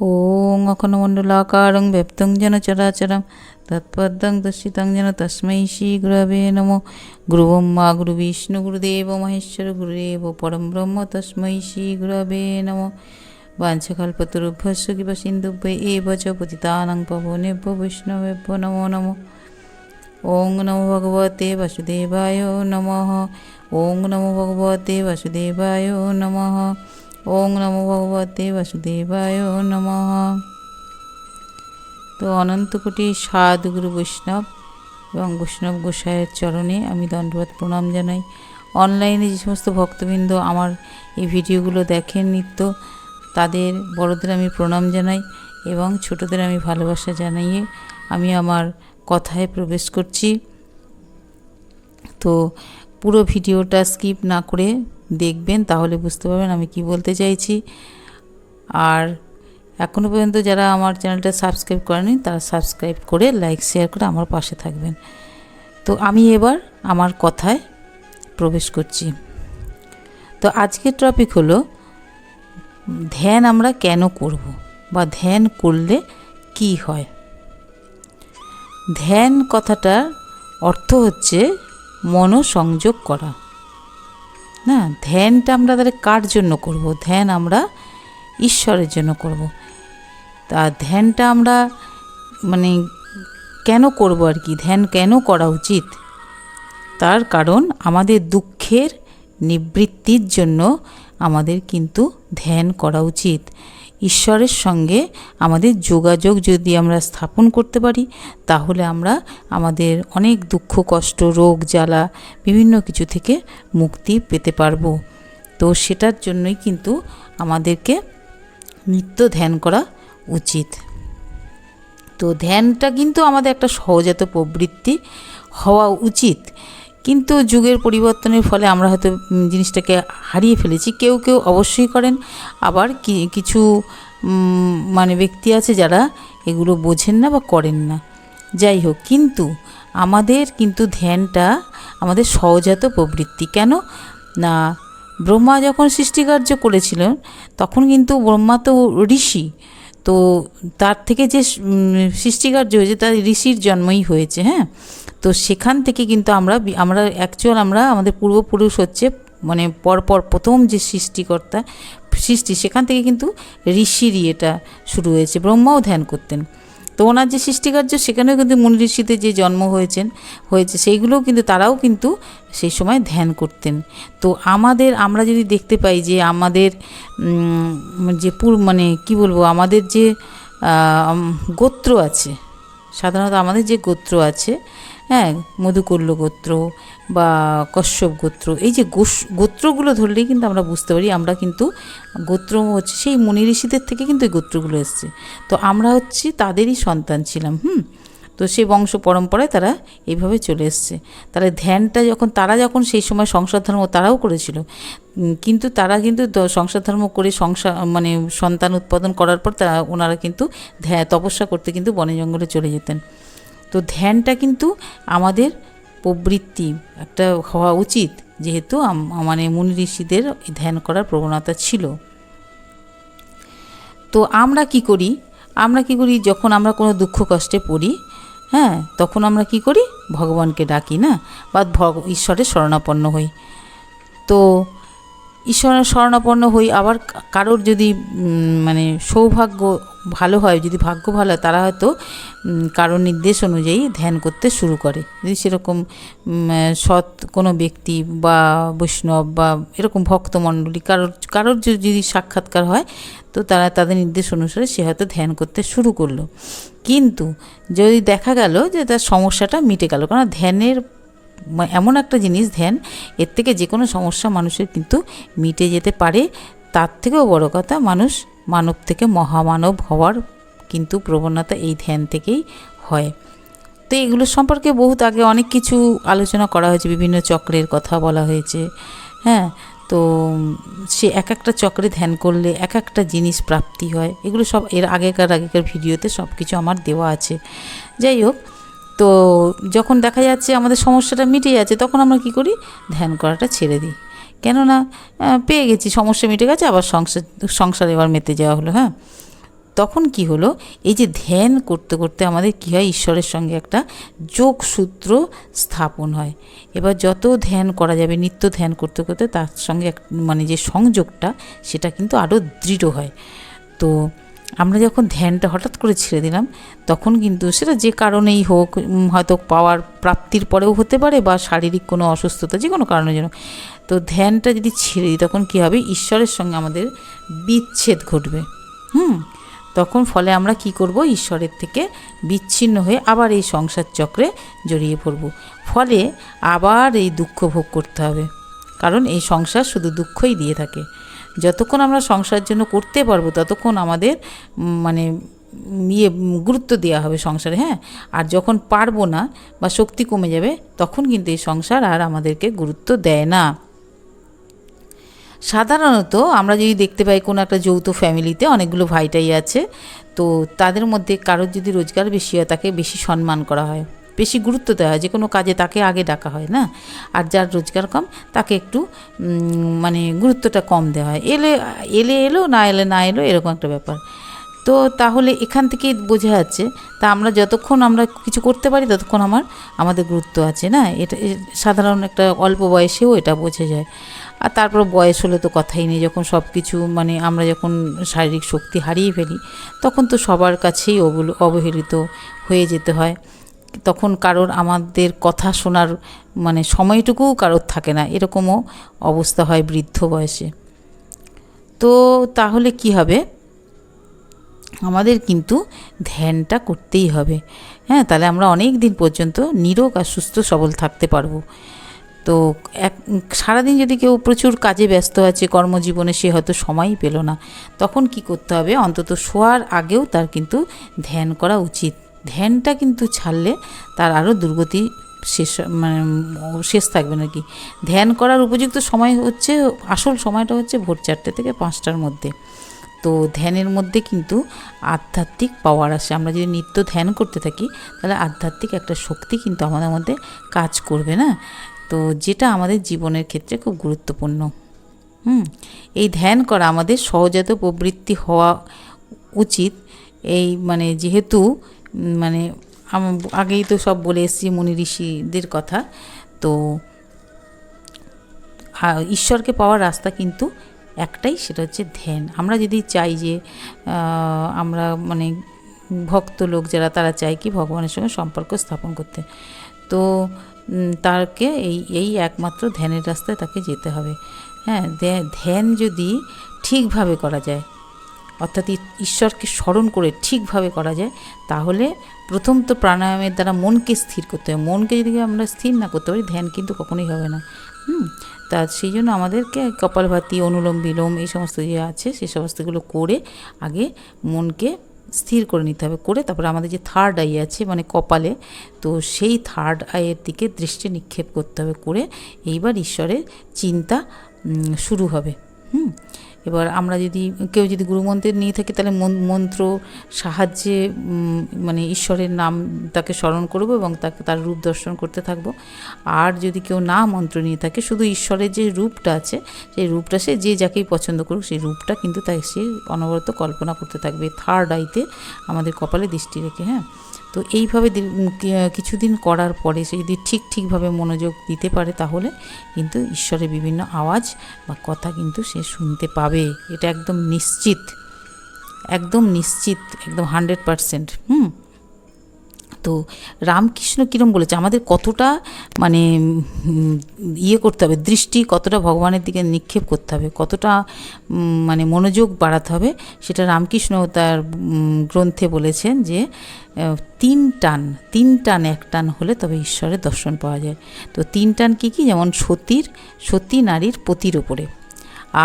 ওং অখনমণ্ডলাকারং ব্যপ্তং যেন চরাচরম তৎপদং দর্শিতং যেন তস্মৈ শ্রী গুরবে নমো গুরুবম মা গুরু বিষ্ণু গুরুদেব মহেশ্বর গুরুদেব পরম ব্রহ্ম তস্মৈ শ্রী গুরবে নমো বাঞ্ছাকল্পতরুভ্যস্য কিবা সিন্ধুভ্য এব চ পতিতানাং পবনেভ্য বৈষ্ণবেভ্য নমো নমো ওং নমো ভগবতে বাসুদেবায় নমঃ ওং নমো ভগবতে বাসুদেবায় নমঃ ওং নমো ভগবতে বাসুদেবায় নমঃ। তো অনন্ত কোটি সাধুগুরু বৈষ্ণব এবং বৈষ্ণব গোসাইয়ের চরণে আমি দণ্ডবাদ প্রণাম জানাই। অনলাইনে যে সমস্ত ভক্তবৃন্দ আমার এই ভিডিওগুলো দেখেন নিত্য, তাদের বড়দের আমি প্রণাম জানাই এবং ছোটদের আমি ভালোবাসা জানাইয়ে আমি আমার কথায় প্রবেশ করছি। তো পুরো ভিডিওটা স্কিপ না করে দেখবেন, তাহলে বুঝতে পারবেন আমি কি বলতে চাইছি। আর এখনও পর্যন্ত যারা আমার চ্যানেলটা সাবস্ক্রাইব করেনি তারা সাবস্ক্রাইব করে, লাইক, শেয়ার করে আমার পাশে থাকবেন। তো আমি এবার আমার কথায় প্রবেশ করছি। তো আজকের টপিক হলো, ধ্যান আমরা কেন করব বা ধ্যান করলে কি হয়? ধ্যান কথাটার অর্থ হচ্ছে মনোসংযোগ করা। না, ধ্যানটা আমরা তাহলে কার জন্য করব? ধ্যান আমরা ঈশ্বরের জন্য করব। তা ধ্যানটা আমরা মানে কেন করব আর কি? ধ্যান কেন করা উচিত? তার কারণ আমাদের দুঃখের নিবৃত্তির জন্য আমাদের কিন্তু ধ্যান করা উচিত। ঈশ্বরের সঙ্গে আমাদের যোগাযোগ যদি আমরা স্থাপন করতে পারি, তাহলে আমরা আমাদের অনেক দুঃখ, কষ্ট, রোগ, জ্বালা, বিভিন্ন কিছু থেকে মুক্তি পেতে পারব। তো সেটার জন্যই কিন্তু আমাদেরকে নিত্য ধ্যান করা উচিত। তো ধ্যানটা কিন্তু আমাদের একটা সহজাত প্রবৃত্তি হওয়া উচিত। কিন্তু যুগের পরিবর্তনের ফলে আমরা হয়তো জিনিসটাকে হারিয়ে ফেলেছি। কেউ কেউ অবশ্যই করেন। আবার কিছু মানে ব্যক্তি আছে যারা এগুলো বোঝেন না বা করেন না। যাই হোক, কিন্তু আমাদের কিন্তু ধ্যানটা আমাদের সহজাত প্রবৃত্তি। কেন? না, ব্রহ্মা যখন সৃষ্টিকার্য করেছিলেন, তখন কিন্তু ব্রহ্মা তো ঋষি। তো তার থেকে যে সৃষ্টিকার্য হয়েছে, তার ঋষির জন্মই হয়েছে হ্যাঁ? তো সেখান থেকে কিন্তু আমরা আমরা অ্যাকচুয়াল আমরা আমাদের পূর্বপুরুষ হচ্ছে মানে পরপর প্রথম যে সৃষ্টিকর্তা সৃষ্টি, সেখান থেকে কিন্তু ঋষিরই এটা শুরু হয়েছে, ব্রহ্মাও ধ্যান করতেন। তো ওনার যে সৃষ্টিকার্য, সেখানেও কিন্তু মুনি ঋষিতে যে জন্ম হয়েছেন, হয়েছে, সেইগুলোও কিন্তু তারাও কিন্তু সেই সময় ধ্যান করতেন। তো আমাদের, আমরা যদি দেখতে পাই যে আমাদের যে পুর মানে কি বলব, আমাদের যে গোত্র আছে, সাধারণত আমাদের যে গোত্র আছে হ্যাঁ মধুকল্য গোত্র বা কশ্যপ গোত্র এই যে গোত্রগুলো ধরলেই কিন্তু আমরা বুঝতে পারি, আমরা কিন্তু গোত্র হচ্ছে সেই মুনি ঋষিদের থেকে কিন্তু এই গোত্রগুলো এসছে। তো আমরা হচ্ছি তাদেরই সন্তান ছিলাম, হুম? তো সেই বংশ পরম্পরায় তারা এইভাবে চলে এসছে। তাহলে ধ্যানটা যখন, তারা যখন সেই সময় সংসার ধর্ম তারাও করেছিল কিন্তু তারা কিন্তু সংসার ধর্ম করে সংসার মানে সন্তান উৎপাদন করার পর তারা, ওনারা কিন্তু ধ্যান, তপস্যা করতে কিন্তু বনে জঙ্গলে চলে যেতেন। তো ধ্যানটা কিন্তু আমাদের প্রবৃত্তি একটা হওয়া উচিত, যেহেতু মানে মুনি ঋষিদের ধ্যান করার প্রবণতা ছিল। তো আমরা কি করি? আমরা কি করি? যখন আমরা কোনো দুঃখ কষ্টে পড়ি হ্যাঁ তখন আমরা কি করি? ভগবানকে ডাকি, না? বা ঈশ্বরের শরণাপন্ন হই। তো ঈশ্বরের শরণাপন্ন হই, আবার কারোর যদি মানে সৌভাগ্য ভালো হয়, যদি ভাগ্য ভালো হয়, তারা হয়তো কারোর নির্দেশ অনুযায়ী ধ্যান করতে শুরু করে। যদি সেরকম সৎ কোনো ব্যক্তি বা বৈষ্ণব বা এরকম ভক্তমণ্ডলী কারোর কারোর যদি সাক্ষাৎকার হয়, তো তারা তাদের নির্দেশ অনুসারে সে হয়তো ধ্যান করতে শুরু করল। কিন্তু যদি দেখা গেল যে তার সমস্যাটা মিটে গেল, কারণ ধ্যানের এমন একটা জিনিস ধ্যান, এর থেকে যে কোনো সমস্যা মানুষের কিন্তু মিটে যেতে পারে। তার থেকেও বড় কথা, মানুষ মানব থেকে মহামানব হওয়ার কিন্তু প্রবণতা এই ধ্যান থেকেই হয়। তো এগুলো সম্পর্কে বহুত আগে অনেক কিছু আলোচনা করা হয়েছে, বিভিন্ন চক্রের কথা বলা হয়েছে হ্যাঁ? তো সে এক একটা চক্রে ধ্যান করলে এক একটা জিনিস প্রাপ্তি হয়। এগুলো সব, এর আগেকার আগেকার ভিডিওতে সব কিছু আমার দেওয়া আছে। যাই হোক তো যখন দেখা যাচ্ছে আমাদের সমস্যাটা মিটে যাচ্ছে, তখন আমরা কি করি? ধ্যান করাটা ছেড়ে দিই। কেননা পেয়ে গেছি, সমস্যা মিটে গেছে, আবার সংসার সংসার এবার মেতে যাওয়া হলো হ্যাঁ? তখন কি হলো? এই যে ধ্যান করতে করতে আমাদের কী হয়? ঈশ্বরের সঙ্গে একটা যোগসূত্র স্থাপন হয়। এবার যত ধ্যান করা যাবে, নিত্য ধ্যান করতে করতে তার সঙ্গে এক মানে যে সংযোগটা, সেটা কিন্তু আরও দৃঢ় হয়। তো আমরা যখন ধ্যানটা হঠাৎ করে ছেড়ে দিলাম, তখন কিন্তু সেটা যে কারণেই হোক হয়তো পাওয়ার প্রাপ্তির পরেও হতে পারে বা শারীরিক কোনো অসুস্থতা যে কোনো কারণের জন্য। তো ধ্যানটা যদি ছেড়ে দিই, তখন কী হবে? ঈশ্বরের সঙ্গে আমাদের বিচ্ছেদ ঘটবে। হুম? তখন ফলে আমরা কি করব? ঈশ্বরের থেকে বিচ্ছিন্ন হয়ে আবার এই সংসার চক্রে জড়িয়ে পড়ব। ফলে আবার এই দুঃখ ভোগ করতে হবে। কারণ এই সংসার শুধু দুঃখই দিয়ে থাকে। যতক্ষণ আমরা সংসারের জন্য করতে পারব, ততক্ষণ আমাদের মানে ইয়ে গুরুত্ব দেওয়া হবে সংসারে হ্যাঁ? আর যখন পারব না বা শক্তি কমে যাবে, তখন কিন্তু এই সংসার আর আমাদেরকে গুরুত্ব দেয় না। সাধারণত আমরা যদি দেখতে পাই কোনো একটা যৌথ ফ্যামিলিতে অনেকগুলো ভাইটাই আছে, তো তাদের মধ্যে কারোর যদি রোজগার বেশি হয়, তাকে বেশি সম্মান করা হয়। বেশি গুরুত্ব দেওয়া হয় যে কোনো কাজে তাকে আগে ডাকা হয়, না? আর যার রোজগার কম, তাকে একটু মানে গুরুত্বটা কম দেওয়া হয়। এলে এলে এলো, না এলে না এলো, এরকম একটা ব্যাপার। তো তাহলে এখান থেকে বোঝা যাচ্ছে, তা আমরা যতক্ষণ আমরা কিছু করতে পারি, ততক্ষণ আমার, আমাদের গুরুত্ব আছে, না? এটা সাধারণ একটা অল্প বয়সেও এটা বোঝা যায়। আর তারপর বয়স হলে তো কথাই নেই, যখন সব কিছু মানে আমরা যখন শারীরিক শক্তি হারিয়ে ফেলি, তখন তো সবার কাছেই অবহেলিত হয়ে যেতে হয়। তখন কারোর আমাদের কথা শোনার মানে সময়টুকুও কারোর থাকে না। এরকমও অবস্থা হয় বৃদ্ধ বয়সে। তো তাহলে কি হবে? আমাদের কিন্তু ধ্যানটা করতেই হবে। হ্যাঁ তাহলে আমরা অনেক দিন পর্যন্ত নিরোগ আর সুস্থ সবল থাকতে পারব। তো এক, সারাদিন যদি কেউ প্রচুর কাজে ব্যস্ত আছে, কর্মজীবনে সে হয়তো সময়ই পেল না। তখন কি করতে হবে? অন্তত শোয়ার আগেও তার কিন্তু ধ্যান করা উচিত। ধ্যানটা কিন্তু ছাড়লে তার আরও দুর্গতি শেষ মানে শেষ থাকবে নাকি? ধ্যান করার উপযুক্ত সময় হচ্ছে, আসল সময়টা হচ্ছে ভোর চারটে থেকে পাঁচটার মধ্যে। তো ধ্যানের মধ্যে কিন্তু আধ্যাত্মিক পাওয়ার আসে। আমরা যদি নিত্য ধ্যান করতে থাকি, তাহলে আধ্যাত্মিক একটা শক্তি কিন্তু আমাদের মধ্যে কাজ করবে না? তো যেটা আমাদের জীবনের ক্ষেত্রে খুব গুরুত্বপূর্ণ। হুম? এই ধ্যান করা আমাদের সহজাত প্রবৃত্তি হওয়া উচিত। এই মানে যেহেতু মানে আগেই তো সব বলে এসেছি মুনি ঋষিদের কথা। তো ঈশ্বরকে পাওয়ার রাস্তা কিন্তু একটাই, সেটা হচ্ছে ধ্যান। আমরা যদি চাই যে আমরা মানে ভক্ত লোক যারা, তারা চায় কি ভগবানের সঙ্গে সম্পর্ক স্থাপন করতে। তো তাকে এই এই একমাত্র ধ্যানের রাস্তায় তাকে যেতে হবে। হ্যাঁ ধ্যান যদি ঠিকভাবে করা যায় অর্থাৎ ঈশ্বরকে স্মরণ করে ঠিকভাবে করা যায়, তাহলে প্রথম তো প্রাণায়ামের দ্বারা মনকে স্থির করতে হবে মনকে যদি আমরা স্থির না করতে পারি, ধ্যান কিন্তু কখনোই হবে না। হুম? তা সেই জন্য আমাদেরকে কপালভাতি অনুলোম বিলোম এই সমস্ত যে আছে সেই সমস্তগুলো করে আগে মনকে স্থির করে নিতে হবে। করে তারপরে আমাদের যে থার্ড আই আছে মানে কপালে, তো সেই থার্ড আইয়ের দিকে দৃষ্টি নিক্ষেপ করতে হবে। করে এইবার ঈশ্বরের চিন্তা শুরু হবে। হুম? এবার আমরা যদি কেউ যদি গুরুমন্ত্রের নিয়ে থাকি, তাহলে মন্ত্র, সাহায্যে মানে ঈশ্বরের নাম তাকে স্মরণ করব এবং তাকে, তার রূপ দর্শন করতে থাকব। আর যদি কেউ না মন্ত্র নিয়ে থাকে, শুধু ঈশ্বরের যে রূপটা আছে, সেই রূপটা সে যে যাকেই পছন্দ করুক, সেই রূপটা কিন্তু তাই সে অনবরত কল্পনা করতে থাকবে। থার্ড আইতে আমাদের কপালে দৃষ্টি রেখে হ্যাঁ? তো এইভাবে কিছুদিন করার পরে সে যদি ঠিক ঠিকভাবে মনোযোগ দিতে পারে তাহলে কিন্তু ঈশ্বরের বিভিন্ন আওয়াজ বা কথা কিন্তু সে শুনতে পাবে। এটা একদম নিশ্চিত একদম নিশ্চিত, একদম হান্ড্রেড পারসেন্ট হুম? তো রামকৃষ্ণ কীরম বলেছে? আমাদের কতটা মানে ইয়ে করতে হবে, দৃষ্টি কতটা ভগবানের দিকে নিক্ষেপ করতে হবে, কতটা মানে মনোযোগ বাড়াতে হবে, সেটা রামকৃষ্ণ তার গ্রন্থে বলেছেন যে তিন টান তিন টান এক টান হলে তবে ঈশ্বরের দর্শন পাওয়া যায়। তো তিন টান কী কী? যেমন সতীর, সতী নারীর পতির ওপরে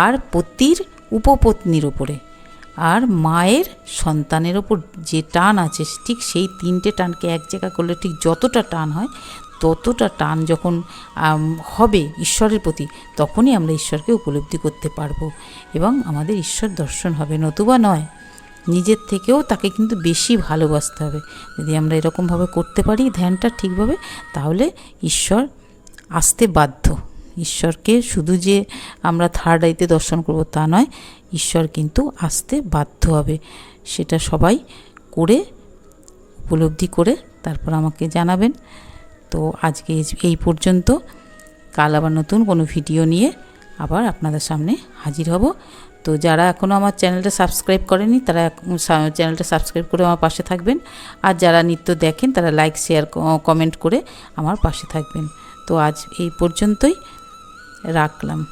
আর পতির উপপত্নীর ওপরে আর মায়ের সন্তানের ওপর যে টান আছে, ঠিক সেই তিনটে টানকে এক জায়গা করলে ঠিক যতটা টান হয়, ততটা টান যখন হবে ঈশ্বরের প্রতি, তখনই আমরা ঈশ্বরকে উপলব্ধি করতে পারব। এবং আমাদের ঈশ্বর দর্শন হবে, নতুবা নয়, নিজের থেকেও তাকে কিন্তু বেশি ভালোবাসতে হবে। যদি আমরা এরকমভাবে করতে পারি, ধ্যানটা ঠিকভাবে, তাহলে ঈশ্বর আসতে বাধ্য। ঈশ্বরকে শুধু যে আমরা থার্ড আইতে দর্শন করব তা নয়, ঈশ্বর কিন্তু আসতে বাধ্য হবে। সেটা সবাই করে, উপলব্ধি করে তারপর আমাকে জানাবেন। তো আজকে এই পর্যন্ত। কাল আবার নতুন কোনো ভিডিও নিয়ে আবার আপনাদের সামনে হাজির হব। তো যারা এখনও আমার চ্যানেলটা সাবস্ক্রাইব করেনি, তারা চ্যানেলটা সাবস্ক্রাইব করে আমার পাশে থাকবেন। আর যারা নিত্য দেখেন, তারা লাইক শেয়ার কমেন্ট করে আমার পাশে থাকবেন। তো আজ এই পর্যন্তই। রাখলাম।